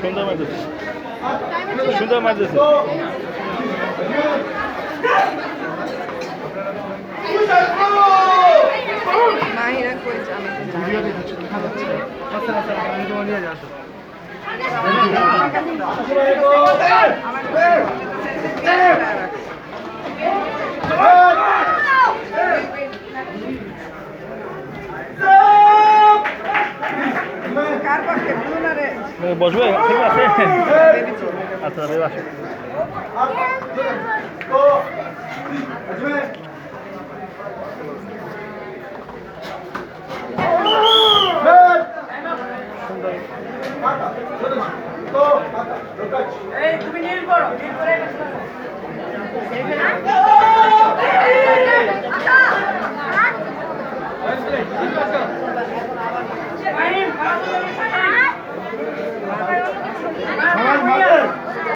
সুন্দর মাছ আছে। সুন্দর মাছ আছে মাহিরা কই যাবে কার পক্ষে ব্লু না রে বসবে? ঠিক আছে। আচ্ছা রে আসো। তুমি নীল করো নীল করে